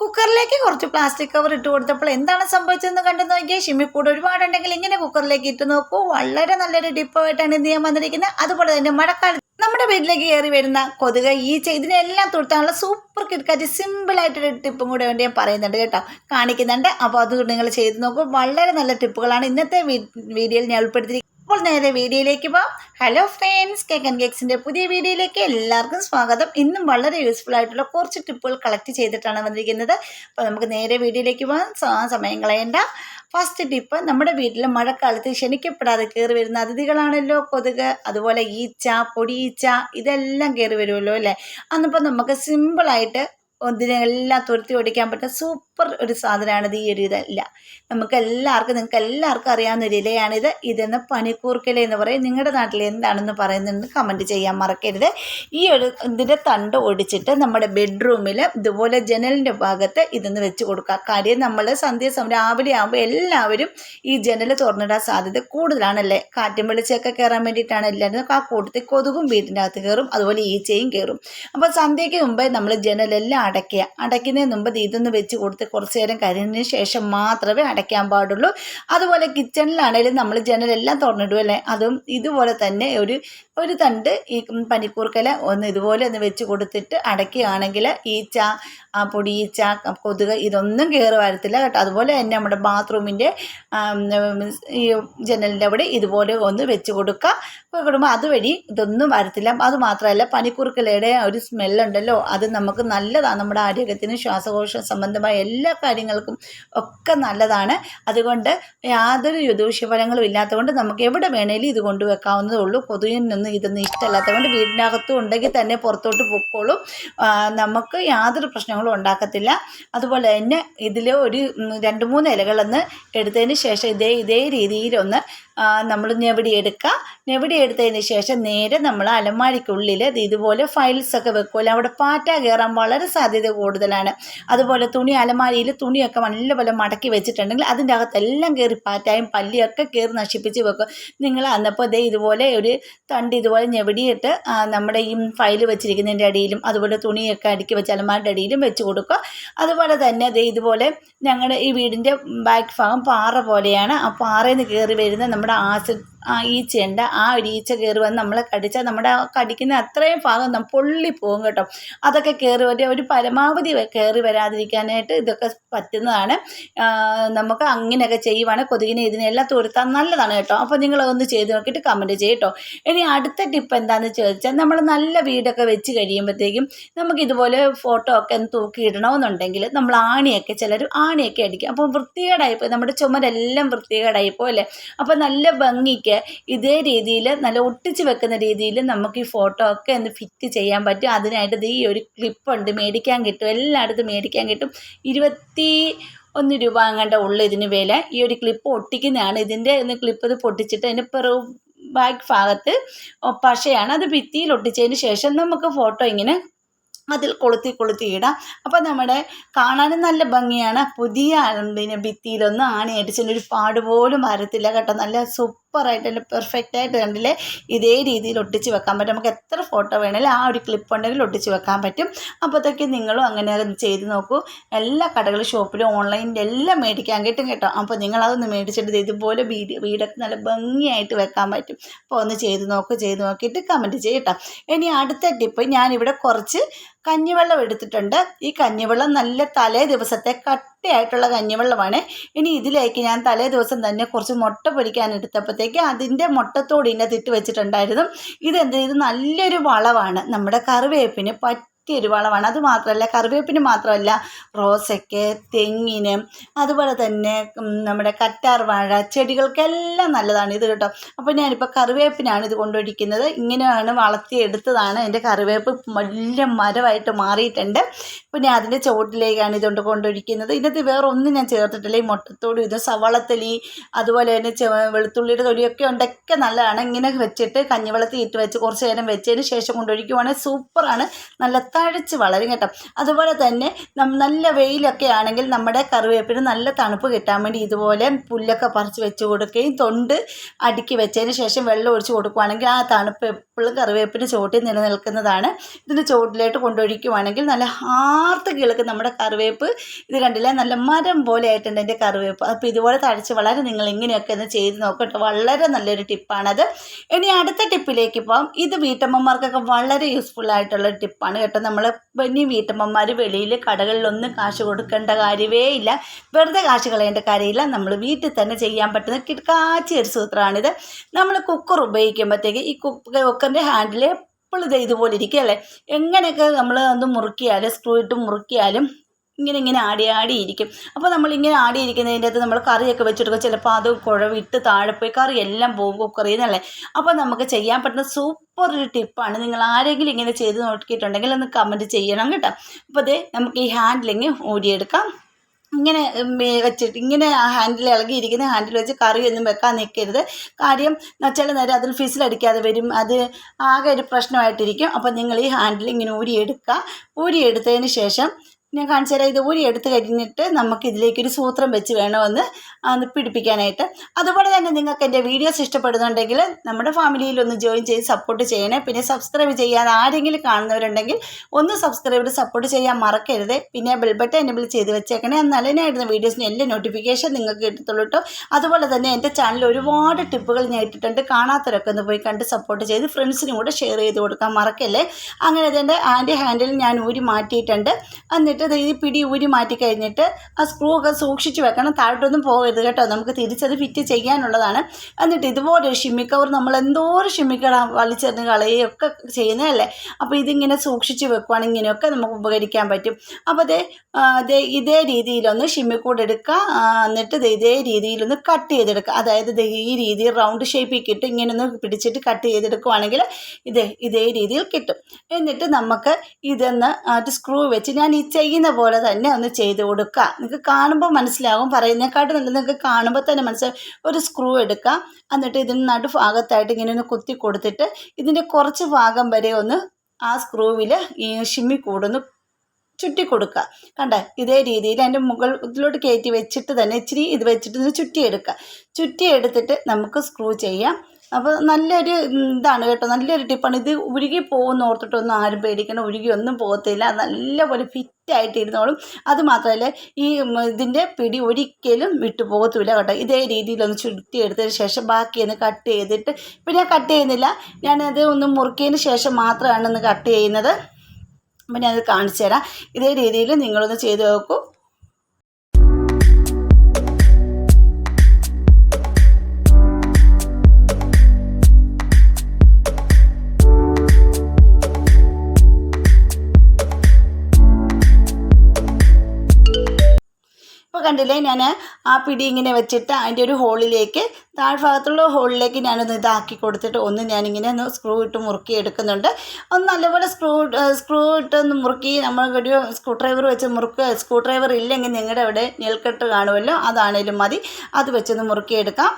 കുക്കറിലേക്ക് കുറച്ച് plastic cover ഇട്ട് കൊടുത്തപ്പോൾ എന്താണ് സംഭവിച്ചതെന്ന് കണ്ടു നോക്കിയാൽ ഷിമ്മിക്കൂട് ഒരുപാടുണ്ടെങ്കിൽ ഇങ്ങനെ കുക്കറിലേക്ക് ഇട്ട് നോക്കൂ. വളരെ നല്ലൊരു ഡിപ്പായിട്ടാണ് ഇന്ന് ഞാൻ വന്നിരിക്കുന്നത്. അതുപോലെ തന്നെ മഴക്കാലത്ത് നമ്മുടെ വീട്ടിലേക്ക് കയറി വരുന്ന കൊതുക് ഈച്ച ഇതിനെല്ലാം തുരുത്താനുള്ള സൂപ്പർ കിടക്കാറ്റ് സിമ്പിളായിട്ടൊരു ടിപ്പും കൂടെ വേണ്ടി ഞാൻ പറയുന്നുണ്ട് കേട്ടോ. കാണിക്കുന്നുണ്ട്. അപ്പോൾ അത് നിങ്ങൾ ചെയ്ത് നോക്കൂ. വളരെ നല്ല ടിപ്പുകളാണ് ഇന്നത്തെ വീഡിയോയിൽ ഞാൻ ഉൾപ്പെടുത്തിയിരിക്കുന്നത് അപ്പോൾ നേരെ വീഡിയോയിലേക്ക് പോകാം ഹലോ ഫ്രണ്ട്സ് കേക്ക് ആൻഡ് കേക്സിന്റെ പുതിയ വീഡിയോയിലേക്ക് എല്ലാവർക്കും സ്വാഗതം. ഇന്നും വളരെ യൂസ്ഫുൾ ആയിട്ടുള്ള കുറച്ച് ടിപ്പുകൾ കളക്ട് ചെയ്തിട്ടാണ് വന്നിരിക്കുന്നത്. അപ്പോൾ നമുക്ക് നേരെ വീഡിയോയിലേക്ക് പോകാം സമയം കളയണ്ട. ഫസ്റ്റ് ടിപ്പ് നമ്മുടെ വീട്ടിൽ മഴക്കാലത്ത് ക്ഷണിക്കപ്പെടാതെ കയറി വരുന്ന അതിഥികളാണല്ലോ കൊതുക്. അതുപോലെ ഈച്ച പൊടിയീച്ച ഇതെല്ലാം കയറി വരുമല്ലോ അല്ലേ? അന്നിപ്പോൾ നമുക്ക് സിമ്പിളായിട്ട് ഇതിനെല്ലാം തുരത്തി ഓടിക്കാൻ പറ്റുന്ന സൂപ്പർ ഒരു സാധനമാണിത് ഈ ഒരു ഇതല്ല. നമുക്ക് എല്ലാവർക്കും നിങ്ങൾക്ക് എല്ലാവർക്കും അറിയാവുന്ന ഒരു ഇലയാണിത്. ഇതെന്ന് പനിക്കൂർക്കില എന്ന് പറയും. നിങ്ങളുടെ നാട്ടിൽ എന്താണെന്ന് പറയുന്നുണ്ട് കമന്റ് ചെയ്യാൻ മറക്കരുത്. ഈ ഒരു ഇതിന്റെ തണ്ട് ഒടിച്ചിട്ട് നമ്മുടെ ബെഡ്റൂമിൽ ഇതുപോലെ ജനലിന്റെ ഭാഗത്ത് ഇതൊന്ന് വെച്ച് കൊടുക്കുക. കാര്യം നമ്മൾ സന്ധ്യാസമയം രാവിലെ ആകുമ്പോൾ എല്ലാവരും ഈ ജനൽ തുറന്നിടാൻ സാധ്യത കൂടുതലാണല്ലേ? കാറ്റും വെളിച്ചമൊക്കെ കയറാൻ വേണ്ടിയിട്ടാണ് എല്ലാവരും. ആ കൂട്ടത്തിൽ കൊതുകും വീട്ടിന്റെ അകത്ത് കയറും അതുപോലെ ഈച്ചയും കയറും അപ്പോൾ സന്ധ്യയ്ക്ക് മുമ്പേ നമ്മൾ ജനലെല്ലാം അടയ്ക്കുക. അടയ്ക്കുന്നതിന് മുമ്പ് ഇതൊന്ന് വെച്ച് കൊടുത്ത് കുറച്ച് നേരം കരിഞ്ഞതിന് ശേഷം മാത്രമേ അടയ്ക്കാൻ പാടുള്ളൂ. അതുപോലെ കിച്ചണിലാണെങ്കിലും നമ്മൾ ജനലെല്ലാം തുറന്നിടും അല്ലേ? അതും ഇതുപോലെ തന്നെ ഒരു ഒരു തണ്ട് ഈ പനിക്കൂർക്കല ഒന്ന് ഇതുപോലെ ഒന്ന് വെച്ച് കൊടുത്തിട്ട് അടയ്ക്കുകയാണെങ്കിൽ ഈച്ച ആ പൊടി ഈച്ച കൊതുക് ഇതൊന്നും കയറി വരത്തില്ല കേട്ടോ. അതുപോലെ തന്നെ നമ്മുടെ ബാത്റൂമിന്റെ ഈ ജനലിന്റെ അവിടെ ഇതുപോലെ ഒന്ന് വെച്ച് കൊടുക്കുക. കൊടുക്കുമ്പോൾ അതുവഴി ഇതൊന്നും വരത്തില്ല. അതുമാത്രമല്ല പനിക്കൂർക്കലയുടെ ഒരു സ്മെല്ലുണ്ടല്ലോ അത് നമുക്ക് നല്ലതാണ്. നമ്മുടെ ആരോഗ്യത്തിനും ശ്വാസകോശ സംബന്ധമായ എല്ലാ കാര്യങ്ങൾക്കും ഒക്കെ നല്ലതാണ്. അതുകൊണ്ട് യാതൊരു ദൂഷ്യഫലങ്ങളും ഇല്ലാത്തതുകൊണ്ട് നമുക്ക് എവിടെ വേണേലും ഇത് കൊണ്ടുവെക്കാവുന്നതേ ഉള്ളൂ. കൊതുകിനൊന്നും ഇതൊന്നും ഇഷ്ടമല്ലാത്തതുകൊണ്ട് വീടിനകത്തും ഉണ്ടെങ്കിൽ തന്നെ പുറത്തോട്ട് പൊക്കോളും. നമുക്ക് യാതൊരു പ്രശ്നങ്ങളും ഉണ്ടാക്കത്തില്ല. അതുപോലെ തന്നെ ഇതിൽ ഒരു രണ്ട് മൂന്ന് ഇലകളൊന്ന് എടുത്തതിന് ശേഷം ഇതേ ഇതേ രീതിയിലൊന്ന് നമ്മൾ ഞെവിടി എടുക്കുക ഞെവിടി എടുത്തതിന് ശേഷം നേരെ നമ്മൾ അലമാരിക്കുള്ളിൽ ഇത് ഇതുപോലെ ഫയൽസ് ഒക്കെ വെക്കുമല്ലോ അവിടെ പാറ്റ കയറാൻ വളരെ സാധ്യത കൂടുതലാണ്. അതുപോലെ തുണി അലമാരിയിൽ തുണിയൊക്കെ നല്ലപോലെ മടക്കി വെച്ചിട്ടുണ്ടെങ്കിൽ അതിന്റെ അകത്തെല്ലാം കയറി പാറ്റായും പല്ലിയൊക്കെ കയറി നശിപ്പിച്ച് വെക്കും. നിങ്ങൾ അന്നപ്പോൾ ദേ ഇതുപോലെ ഒരു തണ്ട് ഇതുപോലെ ഞെവിടിയിട്ട് നമ്മുടെ ഈ ഫയൽ വെച്ചിരിക്കുന്നതിന്റെ അടിയിലും അതുപോലെ തുണിയൊക്കെ അടുക്കി വെച്ച് അലമാരുടെ അടിയിലും വെച്ച് കൊടുക്കുക. അതുപോലെ തന്നെ ദേ ഇതുപോലെ ഞങ്ങളുടെ ഈ വീടിന്റെ ബാക്ക് ഭാഗം പാറ പോലെയാണ്. ആ പാറയിൽ നിന്ന് കയറി വരുന്ന നമ്മുടെ ആസിഡ് ആ ഈച്ചയുണ്ട് ആ ഒരു ഈച്ച കയറി വന്ന് നമ്മളെ കടിച്ചാൽ നമ്മുടെ കടിക്കുന്ന അത്രയും ഭാഗം നം പൊള്ളി പോകും കേട്ടോ. അതൊക്കെ കയറി വരെ ഒരു പരമാവധി കയറി വരാതിരിക്കാനായിട്ട് ഇതൊക്കെ പറ്റുന്നതാണ്. നമുക്ക് അങ്ങനെയൊക്കെ ചെയ്യുവാണ് കൊതുകിനെ ഇതിനെല്ലാം തുരുത്താൻ നല്ലതാണ് കേട്ടോ. അപ്പോൾ നിങ്ങൾ ഒന്ന് ചെയ്ത് നോക്കിയിട്ട് കമന്റ് ചെയ്യട്ടോ ഇനി അടുത്ത ടിപ്പ് എന്താണെന്ന് ചോദിച്ചാൽ നമ്മൾ നല്ല വീടൊക്കെ വെച്ച് കഴിയുമ്പോഴത്തേക്കും നമുക്ക് ഇതുപോലെ ഫോട്ടോ ഒക്കെ ഒന്ന് തൂക്കിയിടണമെന്നുണ്ടെങ്കിൽ നമ്മൾ ആണിയൊക്കെ ചിലർ ആണിയൊക്കെ അടിക്കും. അപ്പോൾ വൃത്തികേടായിപ്പോയി നമ്മുടെ ചുമരെല്ലാം വൃത്തികേടായിപ്പോയി അല്ലേ? അപ്പോൾ നല്ല ഭംഗിക്ക് ഇതേ രീതിയിൽ നല്ല ഒട്ടിച്ച് വെക്കുന്ന രീതിയിൽ നമുക്ക് ഈ ഫോട്ടോ ഒക്കെ ഒന്ന് ഫിറ്റ് ചെയ്യാൻ പറ്റും. അതിനായിട്ട് ഈ ഒരു ക്ലിപ്പുണ്ട് മേടിക്കാൻ കിട്ടും. എല്ലായിടത്തും മേടിക്കാൻ കിട്ടും. ഇരുപത്തി ഒന്ന് രൂപ അങ്ങാണ്ട ഉള്ളു ഇതിന് വില. ഈ ഒരു ക്ലിപ്പ് ഒട്ടിക്കുന്നതാണ്. ഇതിന്റെ ഒന്ന് ക്ലിപ്പ് ഇത് പൊട്ടിച്ചിട്ട് അതിന്റെ പെറു ബാക്ക് ഭാഗത്ത് പശയാണ് അത് ഭിത്തിയിൽ ഒട്ടിച്ചതിന് ശേഷം നമുക്ക് ഫോട്ടോ ഇങ്ങനെ അതിൽ കൊളുത്തി കൊളുത്തി ഇടാം. അപ്പോൾ നമ്മുടെ കാണാനും നല്ല ഭംഗിയാണ്. പുതിയ പിന്നെ ഭിത്തിയിലൊന്നും ആണി അടിച്ചതിന് ഒരു പാട് പോലും വരത്തില്ല കേട്ടോ. നല്ല സൂപ്പറായിട്ട് നല്ല പെർഫെക്റ്റ് ആയിട്ട് കണ്ടില്ലേ? ഇതേ രീതിയിൽ ഒട്ടിച്ച് വെക്കാൻ പറ്റും. നമുക്ക് എത്ര ഫോട്ടോ വേണമെങ്കിലും ആ ഒരു ക്ലിപ്പ് ഉണ്ടെങ്കിൽ ഒട്ടിച്ച് വെക്കാൻ പറ്റും. അപ്പോഴത്തേക്ക് നിങ്ങളും അങ്ങനെ അത് ചെയ്ത് നോക്കൂ. എല്ലാ കടകളും ഷോപ്പിലും ഓൺലൈനിന്റെ എല്ലാം മേടിക്കാൻ കിട്ടും കേട്ടോ. അപ്പോൾ നിങ്ങളതൊന്ന് മേടിച്ചിട്ട് ഇതുപോലെ വീട് വീടൊക്കെ നല്ല ഭംഗിയായിട്ട് വെക്കാൻ പറ്റും. അപ്പോൾ ഒന്ന് ചെയ്ത് നോക്കൂ ചെയ്ത് നോക്കിയിട്ട് കമന്റ് ചെയ്യട്ടോ. ഇനി അടുത്ത ടിപ്പ് ഞാനിവിടെ കുറച്ച് കഞ്ഞിവെള്ളം എടുത്തിട്ടുണ്ട്. ഈ കഞ്ഞിവെള്ളം നല്ല തലേ ദിവസത്തെ കട്ടയായിട്ടുള്ള കഞ്ഞിവെള്ളമാണ്. ഇനി ഇതിലേക്ക് ഞാൻ തലേ ദിവസം തന്നെ കുറച്ച് മുട്ട പൊരിക്കാൻ എടുത്തപ്പോഴത്തേക്ക് അതിന്റെ മുട്ടത്തോട് ഇതിനകത്ത് ഇട്ട് വെച്ചിട്ടുണ്ടായിരുന്നു. ഇതെന്ത് ഇത് നല്ലൊരു വളമാണ്. നമ്മുടെ കറിവേപ്പിന് പറ്റിയൊരു വളമാണ് അത് മാത്രമല്ല കറിവേപ്പിന് മാത്രമല്ല റോസയ്ക്ക് തെങ്ങിന് അതുപോലെ തന്നെ നമ്മുടെ കറ്റാർ വാഴ ചെടികൾക്കെല്ലാം നല്ലതാണ് ഇത് കേട്ടോ. അപ്പോൾ ഞാനിപ്പോൾ കറിവേപ്പിനാണ് ഇത് കൊണ്ടുപിടിക്കുന്നത് ഇങ്ങനെയാണ് വളർത്തിയെടുത്തതാണ്. എന്റെ കറിവേപ്പ് വലിയ മരമായിട്ട് മാറിയിട്ടുണ്ട്. അപ്പോൾ ഞാൻ അതിന്റെ ചുവട്ടിലേക്കാണ് ഇതുകൊണ്ട് കൊണ്ടൊഴിക്കുന്നത് ഇതിനകത്ത് വേറെ ഒന്നും ഞാൻ ചേർത്തിട്ടില്ല. ഈ മുട്ടത്തോടും ഇത് സവളത്തൊലി അതുപോലെ തന്നെ വെളുത്തുള്ളിയുടെ തൊലിയൊക്കെ ഉണ്ടൊക്കെ നല്ലതാണ്. ഇങ്ങനെ വെച്ചിട്ട് കഞ്ഞിവെള്ളത്തിൽ ഇട്ട് വെച്ച് കുറച്ച് നേരം വെച്ചതിന് ശേഷം കൊണ്ടൊഴിക്കുവാണെങ്കിൽ സൂപ്പറാണ്. നല്ല തഴച്ച് വളരും കേട്ടോ. അതുപോലെ തന്നെ നല്ല വെയിലൊക്കെ ആണെങ്കിൽ നമ്മുടെ കറിവേപ്പിന് നല്ല തണുപ്പ് കിട്ടാൻ വേണ്ടി ഇതുപോലെ പുല്ലൊക്കെ പറിച്ച് വെച്ച് കൊടുക്കുകയും തൊണ്ട് അടുക്കി വെച്ചതിന് ശേഷം വെള്ളം ഒഴിച്ച് കൊടുക്കുകയാണെങ്കിൽ ആ തണുപ്പ് എപ്പോഴും കറിവേപ്പിന് ചോട്ടിൽ നിലനിൽക്കുന്നതാണ്. ഇതിന്റെ ചോട്ടിലോട്ട് കൊണ്ടൊഴിക്കുവാണെങ്കിൽ നല്ല ഹാർത്ത് കിളക്ക് നമ്മുടെ കറിവേപ്പ്. ഇത് കണ്ടില്ലേ? നല്ല മരം പോലെ ആയിട്ടുണ്ട് എന്റെ കറിവേപ്പ്. അപ്പോൾ ഇതുപോലെ തഴച്ച് വളരെ നിങ്ങൾ ഇങ്ങനെയൊക്കെ ഒന്ന് ചെയ്ത് നോക്കട്ടെ. വളരെ നല്ലൊരു ടിപ്പാണത്. ഇനി അടുത്ത ടിപ്പിലേക്ക് പോകാം ഇത് വീട്ടമ്മമാർക്കൊക്കെ വളരെ യൂസ്ഫുൾ ആയിട്ടുള്ള ടിപ്പാണ് കേട്ടോ നമ്മൾ ഇനി വീട്ടമ്മമാർ വെളിയിൽ കടകളിലൊന്നും കാശ് കൊടുക്കേണ്ട കാര്യമേ ഇല്ല. വെറുതെ കാശ് കളയേണ്ട കാര്യമില്ല. നമ്മൾ വീട്ടിൽ തന്നെ ചെയ്യാൻ പറ്റുന്ന കിടക്കാച്ചി ഒരു സൂത്രമാണിത് നമ്മൾ കുക്കർ ഉപയോഗിക്കുമ്പോഴത്തേക്ക് ഈ കുക്കറിന്റെ ഹാൻഡിൽ എപ്പോഴും ഇത് ഇതുപോലെ ഇരിക്കുക അല്ലേ? എങ്ങനെയൊക്കെ നമ്മൾ ഒന്ന് മുറുക്കിയാലും സ്ക്രൂ ഇട്ട് മുറുക്കിയാലും ഇങ്ങനെ ഇങ്ങനെ ആടി ആടി ഇരിക്കും. അപ്പോൾ നമ്മളിങ്ങനെ ആടി ഇരിക്കുന്നതിന്റെ അകത്ത് നമ്മൾ കറിയൊക്കെ വെച്ചിട്ടൊക്കെ ചിലപ്പോൾ അത് കുഴവിട്ട് താഴെ പോയി കറി എല്ലാം പോകും കുക്കറിൽ നിന്നല്ലേ അപ്പോൾ നമുക്ക് ചെയ്യാൻ പറ്റുന്ന സൂപ്പർ ഒരു ടിപ്പാണ്. നിങ്ങൾ ആരെങ്കിലും ഇങ്ങനെ ചെയ്ത് നോക്കിയിട്ടുണ്ടെങ്കിൽ ഒന്ന് കമന്റ് ചെയ്യണം കേട്ടോ. അപ്പോൾ അതേ നമുക്ക് ഈ ഹാൻഡിലിങ് ഓടിയെടുക്കാം ഇങ്ങനെ വെച്ചിട്ട് ഇങ്ങനെ ആ ഹാൻഡിൽ ഇളകിയിരിക്കുന്ന ഹാൻഡിൽ വെച്ച് കറിയൊന്നും വെക്കാൻ നിൽക്കരുത്. കാര്യം ചില നേരം അതിൽ ഫിസിലടിക്കാതെ വരും. അത് ആകെ ഒരു പ്രശ്നമായിട്ടിരിക്കും. അപ്പം നിങ്ങൾ ഈ ഹാൻഡിൽ ഇങ്ങനെ ഊരിയെടുക്കുക. ഊരിയെടുത്തതിന് ശേഷം ഞാൻ കാണിച്ചു തരാം. ഇതുപോലെ എടുത്തു കഴിഞ്ഞിട്ട് നമുക്ക് ഇതിലേക്കൊരു സൂത്രം വെച്ച് വേണമെന്ന് പിടിപ്പിക്കാനായിട്ട്. അതുപോലെ തന്നെ നിങ്ങൾക്ക് എന്റെ വീഡിയോസ് ഇഷ്ടപ്പെടുന്നുണ്ടെങ്കിൽ നമ്മുടെ ഫാമിലിയിൽ ഒന്ന് ജോയിൻ ചെയ്ത് സപ്പോർട്ട് ചെയ്യണേ. പിന്നെ സബ്സ്ക്രൈബ് ചെയ്യാതെ ആരെങ്കിലും കാണുന്നവരുണ്ടെങ്കിൽ ഒന്ന് സബ്സ്ക്രൈബ് ചെയ്ത് സപ്പോർട്ട് ചെയ്യാൻ മറക്കരുത്. പിന്നെ ബെൽ ബട്ടൺ എനേബിൾ ചെയ്ത് വെച്ചേക്കണേ. എന്നാൽ ഇടുന്ന വീഡിയോസിന് എല്ലാ നോട്ടിഫിക്കേഷൻ നിങ്ങൾക്ക് കിട്ടത്തുള്ളൂ കേട്ടോ അതുപോലെ തന്നെ എന്റെ ചാനൽ ഒരുപാട് ടിപ്പുകൾ ഞാൻ ഇട്ടിട്ടുണ്ട്. കാണാത്തവരൊക്കെ ഒന്ന് പോയി കണ്ട് സപ്പോർട്ട് ചെയ്ത് ഫ്രണ്ട്സിനും കൂടെ ഷെയർ ചെയ്ത് കൊടുക്കാൻ മറക്കല്ലേ? അങ്ങനെ അതിന്റെ ആന്റെ ഹാൻഡിൽ ഞാൻ ഊരി മാറ്റിയിട്ടുണ്ട്. എന്നിട്ട് ദേ ഇത് പിടി ഊരി മാറ്റി കഴിഞ്ഞിട്ട് ആ സ്ക്രൂ ഒക്കെ സൂക്ഷിച്ച് വെക്കണം. താഴോട്ടൊന്നും പോകരുത് കേട്ടോ. നമുക്ക് തിരിച്ചത് ഫിറ്റ് ചെയ്യാനുള്ളതാണ്. എന്നിട്ട് ഇതുപോലെ ഒരു ഷിമ്മിക്കവർ കവർ നമ്മൾ എന്തോരം ഷിമ്മിക്കട വലിച്ചെറിഞ്ഞ് കളയുകയൊക്കെ ചെയ്യുന്നതല്ലേ? അപ്പോൾ ഇതിങ്ങനെ സൂക്ഷിച്ച് വെക്കുവാണെങ്കിൽ ഇങ്ങനെയൊക്കെ നമുക്ക് ഉപകരിക്കാൻ പറ്റും. അപ്പോൾ അതേ ഇതേ രീതിയിലൊന്ന് ഷിമ്മിക്കൂട് എടുക്കുക. എന്നിട്ട് ഇതേ രീതിയിലൊന്ന് കട്ട് ചെയ്തെടുക്കുക. അതായത് ഈ രീതിയിൽ റൗണ്ട് ഷേപ്പിൽ കിട്ടും. ഇങ്ങനെ ഒന്ന് പിടിച്ചിട്ട് കട്ട് ചെയ്തെടുക്കുവാണെങ്കിൽ ഇതേ ഇതേ രീതിയിൽ കിട്ടും. എന്നിട്ട് നമുക്ക് ഇതൊന്ന് സ്ക്രൂ വെച്ച് ഞാൻ ഈ ചെയ്യുന്ന പോലെ തന്നെ ഒന്ന് ചെയ്ത് കൊടുക്കുക. നിങ്ങൾക്ക് കാണുമ്പോൾ മനസ്സിലാവും. പറയുന്നതിനെക്കാട്ടും നല്ലത് നിങ്ങൾക്ക് കാണുമ്പോൾ തന്നെ മനസ്സിലാവും. ഒരു സ്ക്രൂ എടുക്കുക എന്നിട്ട് ഇതിന് നടുഭാഗത്തായിട്ട് ഇങ്ങനെ ഒന്ന് കുത്തി കൊടുത്തിട്ട് ഇതിന്റെ കുറച്ച് ഭാഗം വരെ ഒന്ന് ആ സ്ക്രൂവിൽ ഈ ഷിമ്മി കൂടൊന്ന് ചുറ്റി കൊടുക്കുക. കണ്ട? ഇതേ രീതിയിൽ അതിന്റെ മുകളിലോട്ട് കയറ്റി വെച്ചിട്ട് തന്നെ ഇച്ചിരി ഇത് വെച്ചിട്ട് ചുറ്റിയെടുക്കുക. ചുറ്റിയെടുത്തിട്ട് നമുക്ക് സ്ക്രൂ ചെയ്യാം. അപ്പോൾ നല്ലൊരു ഇതാണ് കേട്ടോ. നല്ലൊരു ടിപ്പാണ് ഇത് ഉരുകി പോകുന്ന ഓർത്തിട്ടൊന്നും ആരും പേടിക്കണം ഉരുകി ഒന്നും പോകത്തില്ല. നല്ലപോലെ ഫിറ്റായിട്ട് ഇരുന്നോളും അത് ഈ ഇതിന്റെ പിടി ഒരിക്കലും വിട്ടു പോകത്തില്ല കേട്ടോ. ഇതേ രീതിയിലൊന്ന് ചുരുട്ടിയെടുത്തതിന് ശേഷം ബാക്കിയൊന്ന് കട്ട് ചെയ്തിട്ട് ഇപ്പം ഞാൻ കട്ട് ചെയ്യുന്നില്ല. ഞാനത് ഒന്ന് മുറുക്കിയതിന് ശേഷം മാത്രമാണ് ഒന്ന് കട്ട് ചെയ്യുന്നത്. അപ്പം ഞാനത് കാണിച്ചു തരാം. ഇതേ രീതിയിൽ നിങ്ങളൊന്ന് ചെയ്ത് നോക്കൂ. ഇപ്പോൾ കണ്ടില്ലേ ഞാൻ ആ പിടി ഇങ്ങനെ വെച്ചിട്ട് അതിന്റെ ഒരു ഹോളിലേക്ക് താഴ്ഭാഗത്തുള്ള ഹോളിലേക്ക് ഞാനൊന്ന് ഇതാക്കി കൊടുത്തിട്ട് ഒന്ന് ഞാനിങ്ങനെ ഒന്ന് സ്ക്രൂ ഇട്ട് മുറുക്കി എടുക്കുന്നുണ്ട്. ഒന്ന് നല്ലപോലെ സ്ക്രൂ സ്ക്രൂ ഇട്ട് ഒന്ന് മുറുക്കി നമ്മൾ ഒരു സ്ക്രൂ ഡ്രൈവർ വെച്ച് മുറുക്കുക സ്ക്രൂ ഡ്രൈവർ ഇല്ലെങ്കിൽ നിങ്ങളുടെ അവിടെ നെൽക്കെട്ട് കാണുമല്ലോ? അതാണേലും മതി. അത് വെച്ചൊന്ന് മുറുക്കിയെടുക്കാം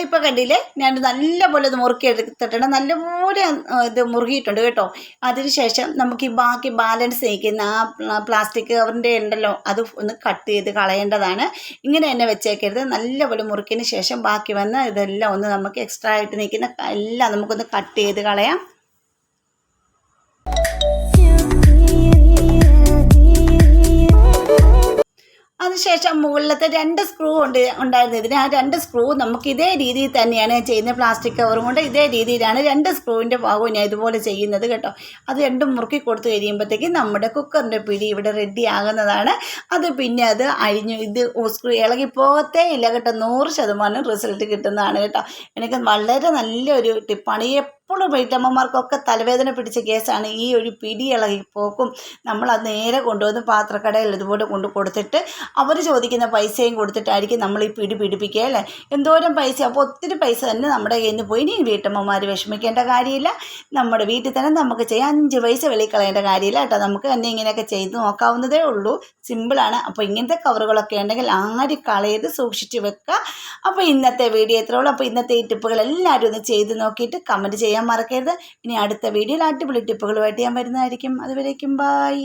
ദേ ഇപ്പോൾ കണ്ടില്ലേ? ഞാൻ നല്ലപോലെ ഇത് മുറുക്കി എടുത്തിട്ടുണ്ട്. നല്ലപോലെ ഇത് മുറുകിയിട്ടുണ്ട് കേട്ടോ. അതിനുശേഷം നമുക്ക് ഈ ബാക്കി ബാലൻസ് നിൽക്കുന്ന ആ പ്ലാസ്റ്റിക് കവറിന്റെ ഉണ്ടല്ലോ അത് ഒന്ന് കട്ട് ചെയ്ത് കളയേണ്ടതാണ്. ഇങ്ങനെ തന്നെ വെച്ചേക്കരുത്. നല്ലപോലെ മുറുക്കിയതിന് ശേഷം ബാക്കി വന്ന് ഇതെല്ലാം ഒന്ന് നമുക്ക് എക്സ്ട്രാ ആയിട്ട് നിൽക്കുന്ന എല്ലാം നമുക്കൊന്ന് കട്ട് ചെയ്ത് കളയാം. അതിനുശേഷം മുകളിലത്തെ രണ്ട് സ്ക്രൂ ഉണ്ട് ഉണ്ടായിരുന്നു ഇതിന് ആ രണ്ട് സ്ക്രൂ നമുക്ക് ഇതേ രീതിയിൽ തന്നെയാണ് ചെയ്യുന്നത്. പ്ലാസ്റ്റിക് കവറും കൊണ്ട് ഇതേ രീതിയിലാണ് രണ്ട് സ്ക്രൂവിന്റെ ഭാഗവും ഞാൻ ഇതുപോലെ ചെയ്യുന്നത് കേട്ടോ. അത് രണ്ടും മുറുക്കി കൊടുത്തു കഴിയുമ്പോഴത്തേക്കും നമ്മുടെ കുക്കറിന്റെ പിടി ഇവിടെ റെഡി ആകുന്നതാണ്. അത് പിന്നെ അത് അഴിഞ്ഞു ഇത് സ്ക്രൂ ഇളകി പോകത്തേ ഇല്ല കേട്ടോ. നൂറ് ശതമാനം റിസൾട്ട് കിട്ടുന്നതാണ് കേട്ടോ. എനിക്ക് വളരെ നല്ലൊരു ടിപ്പാണ് എപ്പോഴും വീട്ടമ്മമാർക്കൊക്കെ തലവേദന പിടിച്ച കേസാണ് ഈ ഒരു പിടി ഇളകി പോക്കും. നമ്മൾ അത് നേരെ കൊണ്ടുവന്ന് പാത്രക്കടയിൽ ഇതുപോലെ കൊണ്ട് കൊടുത്തിട്ട് അവർ ചോദിക്കുന്ന പൈസയും കൊടുത്തിട്ടായിരിക്കും നമ്മൾ ഈ പിടി പിടിപ്പിക്കുക അല്ലേ? എന്തോരം പൈസ? അപ്പോൾ ഒത്തിരി പൈസ തന്നെ നമ്മുടെ കയ്യിൽ നിന്ന് പോയി. ഇനി വീട്ടമ്മമാർ വിഷമിക്കേണ്ട കാര്യമില്ല. നമ്മുടെ വീട്ടിൽ തന്നെ നമുക്ക് ചെയ്യാം. അഞ്ച് പൈസ വെളിക്കളയേണ്ട കളയേണ്ട കാര്യമില്ല കേട്ടോ. നമുക്ക് തന്നെ ഇങ്ങനെയൊക്കെ ചെയ്ത് നോക്കാവുന്നതേ ഉള്ളൂ. സിമ്പിളാണ് അപ്പോൾ ഇങ്ങനത്തെ കവറുകളൊക്കെ ഉണ്ടെങ്കിൽ ആരും കളയത് സൂക്ഷിച്ച് വെക്കുക. അപ്പോൾ ഇന്നത്തെ വീഡിയോ എത്ര ഉള്ളൂ. അപ്പോൾ ഇന്നത്തെ ഈ ടിപ്പുകൾ എല്ലാവരും ഒന്ന് ചെയ്ത് നോക്കിയിട്ട് കമന്റ് ചെയ്യാൻ മറക്കരുത്. ഇനി അടുത്ത വീഡിയോയിൽ അടിപൊളി ടിപ്പുകളുമായിട്ട് ഞാൻ വരുന്നതായിരിക്കും. അതുവരേക്കും ബായ്